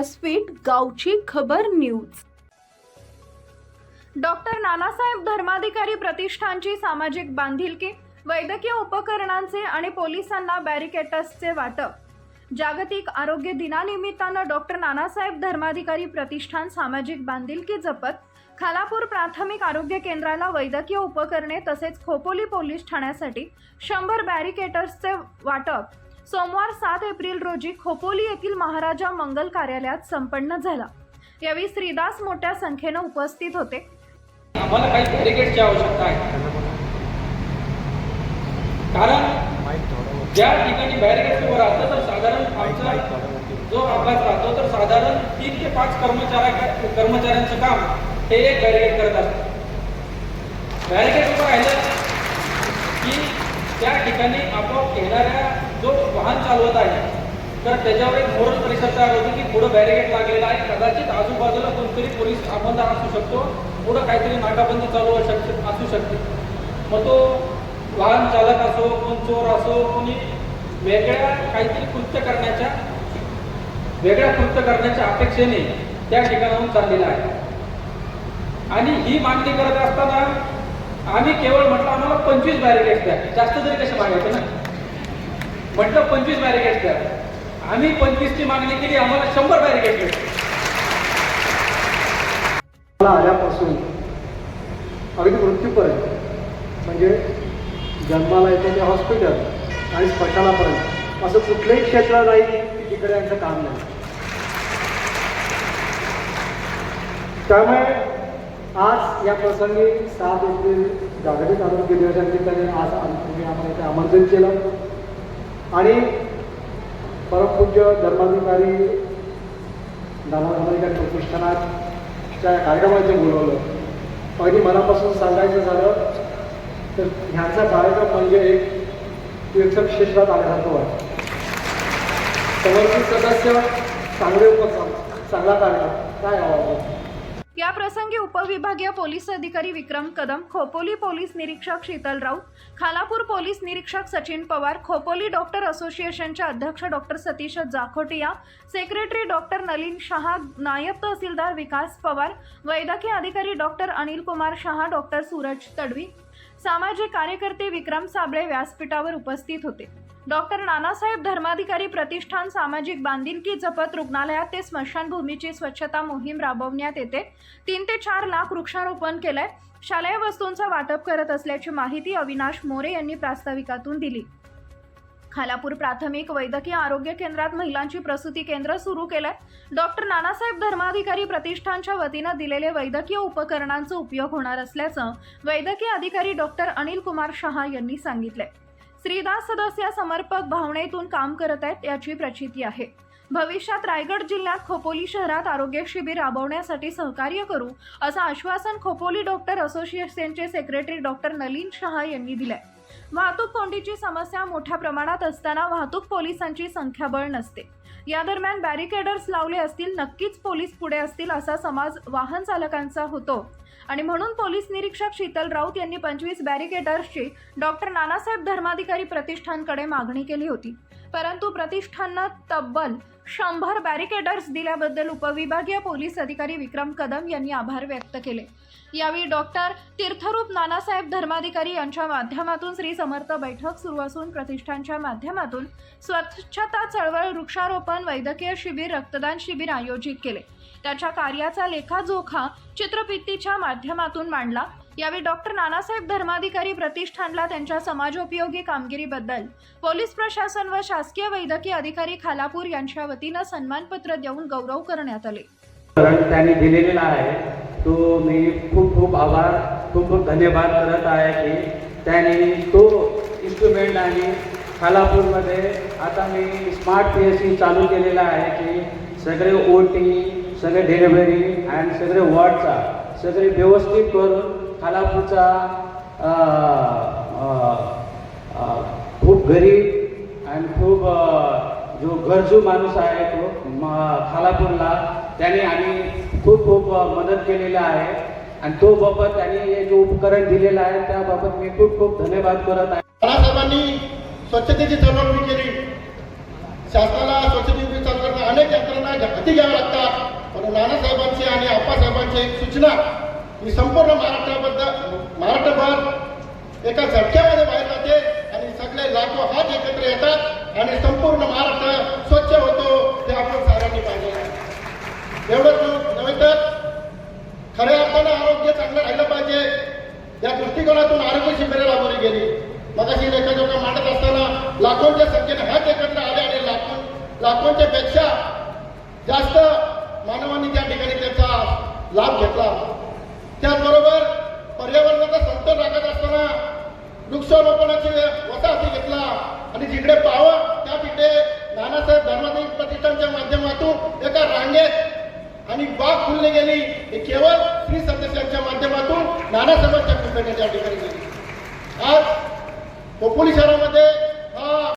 व्यासपीठ गावची खबर न्यूज. डॉक्टर नानासाहेब धर्माधिकारी प्रतिष्ठानची सामाजिक बांधिलकी वैद्यकीय उपकरणांचे आणि पोलिसांना बॅरिकेटर्सचे वाटप. जागतिक आरोग्य दिनानिमित्तानं डॉक्टर नानासाहेब धर्माधिकारी प्रतिष्ठान सामाजिक बांधिलकी जपत खालापूर प्राथमिक आरोग्य केंद्राला वैद्यकीय उपकरणे तसेच खोपोली पोलीस ठाण्यासाठी शंभर बॅरिकेटर्सचे वाटप. सोमवार सात एप्रिल रोजी खोपोली येथील महाराजा मंगल कार्यालयात संपन्न झाला. यावेळी श्रीदास मोठ्या संख्येनं उपस्थित होते. आम्हाला काही बॅरिकेडची आवश्यकता आहे. कारण ज्या ठिकाणी बॅरिकेड उभं राहतं तर साधारण आमचा जो अपघात राहतो तर साधारण तीन ते पाच कर्मचाऱ्या कर्मचाऱ्यांचं काम हे एक बॅरिकेड करत असतं. बॅरिकेड उभं राहिलं की त्या ठिकाणी आपोआप येणाऱ्या जो वाहन चालवत आहे तर त्याच्यावर एक मोरल परिसर तयार होतो की पुढं बॅरिकेड लागलेला आहे. कदाचित आजूबाजूला कोणतरी पोलीस अंमलदार असू शकतो पुढं काहीतरी नाकाबंदी चालू असू शकते असू शकते. मग तो वाहन चालक असो कोण चोर असो कोणी वेगळ्या काहीतरी कृत्य करण्याच्या वेगळ्या कृत्य करण्याच्या अपेक्षेने त्या ठिकाणाहून चाललेला आहे. आणि ही मागणी करत असताना आम्ही केवळ म्हटलं आम्हाला पंचवीस बॅरिकेड्स द्या. जास्त तरी कसे मागायचे ना? म्हटलं पंचवीस बॅरिकेड द्या. आम्ही पंचवीसची मागणी केली आम्हाला शंभर बॅरिकेड भेटले. आल्यापासून अगदी मृत्यूपर्यंत म्हणजे जन्माला येते ते हॉस्पिटल आणि स्मशानापर्यंत असं कुठलंही क्षेत्र नाही की तिकडे यांचं काम नाही. त्यामुळे आज या प्रसंगी सात एप्रिल जागतिक आरोग्य दिवसानिमित्ताने आज तुम्ही आम्हाला इथे आमंत्रित केलं. आणि परमपूज्य धर्माधिकारी नाना धर्माधिकारी प्रतिष्ठानाच्या कार्यक्रमाचे बोलवलं. अगदी मनापासून सांगायचं झालं तर ह्याचा कार्यक्रम म्हणजे एक तीर्थक्षेत्रात आल्यासारखं वाटतं समर्पित सदस्य चांगले उपक्रम चांगला कार्यक्रम. काय हवं? याप्रसंगी उपविभागीय पोलीस अधिकारी विक्रम कदम खोपोली पोलीस निरीक्षक शीतल राऊत खालापूर पोलीस निरीक्षक सचिन पवार खोपोली डॉक्टर असोसिएशनच्या अध्यक्ष doctor Satish Jakhotia secretary doctor Nalin Shah नायब तहसीलदार विकास पवार वैद्यकीय अधिकारी डॉक्टर अनिल कुमार शहा डॉक्टर सूरज तडवी सामाजिक कार्यकर्ते विक्रम साबळे व्यासपीठावर उपस्थित होते. डॉक्टर नानासाहेब धर्माधिकारी प्रतिष्ठान सामाजिक बांधिलकी जपत रुग्णालयात ते स्मशानभूमीची स्वच्छता मोहीम राबवण्यात येते. तीन ते चार लाख वृक्षारोपण केलंय. शालेय वस्तूंचं वाटप करत असल्याची माहिती अविनाश मोरे यांनी प्रास्ताविकातून दिली. खालापूर प्राथमिक वैद्यकीय आरोग्य केंद्रात महिलांची प्रसूती केंद्र सुरू केलंय. डॉक्टर नानासाहेब धर्माधिकारी प्रतिष्ठानच्या वतीनं दिलेले वैद्यकीय उपकरणांचा उपयोग होणार असल्याचं वैद्यकीय अधिकारी डॉक्टर अनिल कुमार शहा यांनी सांगितलंय. श्रीदास सदस्य समर्पक भावनेतून काम करत आहेत याची प्रचिती आहे. भविष्यात रायगड जिल्ह्यात खोपोली शहरात आरोग्य शिबिर राबवण्यासाठी सहकार्य करू असं आश्वासन खोपोली डॉक्टर असोसिएशनचे सेक्रेटरी डॉक्टर नलीन शहा यांनी दिलंय. वाहतूक कोंडीची समस्या मोठ्या प्रमाणात असताना वाहतूक पोलिसांची संख्याबळ नसते. या दरम्यान बॅरिकेडर्स लावले असतील नक्कीच पोलीस पुढे असतील असा समाज वाहन चालकांचा होतो. आणि म्हणून पोलीस निरीक्षक शीतल राऊत यांनी पंचवीस बॅरिकेडर्सची डॉक्टर नानासाहेब धर्माधिकारी प्रतिष्ठानकडे मागणी केली होती. परंतु प्रतिष्ठाननं तब्बल शंभर बॅरिकेडर्स दिल्याबद्दल उपविभागीय पोलीस अधिकारी विक्रम कदम यांनी आभार व्यक्त केले. यावेळी डॉक्टर तीर्थरूप नानासाहेब धर्माधिकारी यांच्या माध्यमातून श्री समर्थ बैठक सुरू असून प्रतिष्ठानच्या माध्यमातून स्वच्छता चळवळ वृक्षारोपण वैद्यकीय शिबिर रक्तदान शिबिर आयोजित केले. त्याच्या कार्याचा लेखाजोखा चित्रफितीच्या माध्यमातून मांडला. यावेळी डॉक्टर नानासाहेब धर्माधिकारी प्रतिष्ठानला त्यांच्या समाजोपयोगी कामगिरीबद्दल पोलीस प्रशासन व शासकीय वैद्यकीय अधिकारी खालापूर यांच्या वतीनं सन्मानपत्र देऊन गौरव करण्यात आले. त्यांनी दिलेला आहे. तो मी खूप खूप आभार खूप खूप धन्यवाद करत आहे की त्यांनी तो इन्स्ट्रुमेंट आणि खालापूरमध्ये आता मी स्मार्ट पी एस सी चालू केलेला आहे की सगळे ओ टी सगळे डिलिव्हरी आणि सगळे वॉर्डचा सगळे व्यवस्थित करून खालापूरचा खूप गरीब आणि खूप जो गरजू माणूस आहे तो खालापूरला त्याने आम्ही खूप खूप मदत केलेला आहे. आणि तो बाबत त्यांनी हे जो उपकरण दिलेलं आहे त्याबाबत मी खूप खूप धन्यवाद करत आहे. बाळासाहेबांनी स्वच्छतेची चळवळ केली. शासनाला स्वच्छतेची आप्पासाहेबांची एक सूचना ही संपूर्ण महाराष्ट्राबद्दल महाराष्ट्रभर एका झटक्यामध्ये बाहेर जाते आणि सगळे लाखो हात एकत्र येतात आणि संपूर्ण महाराष्ट्र स्वच्छ होतो ते आपण साऱ्यांनी पाहिजे एवढंच नव्हे तर खऱ्या अर्थानं आरोग्य चांगलं राहिलं पाहिजे. या दृष्टिकोनातून आरोग्य शिबिरे राबवली गेली. मगाशी लेखा मांडत असताना लाखोंच्या संख्येने हात एकत्र आले आणि लाखो लाखोंच्या पेक्षा जास्त मानवांनी त्या लाभ घेतला. त्याचबरोबर पर्यावरणाचा समतोल राखत असताना वृक्षारोपणाची वसाहती घेतला. आणि जिकडे पाहावं त्या तिकडे नानासाहेब धर्माधिक प्रतिष्ठानच्या माध्यमातून एका रांगेत आणि बाग खुलली गेली. हे केवळ श्री सदस्यांच्या माध्यमातून नानासाहेबांच्या कृपेने त्या ठिकाणी गेली आज खोपोली शहरामध्ये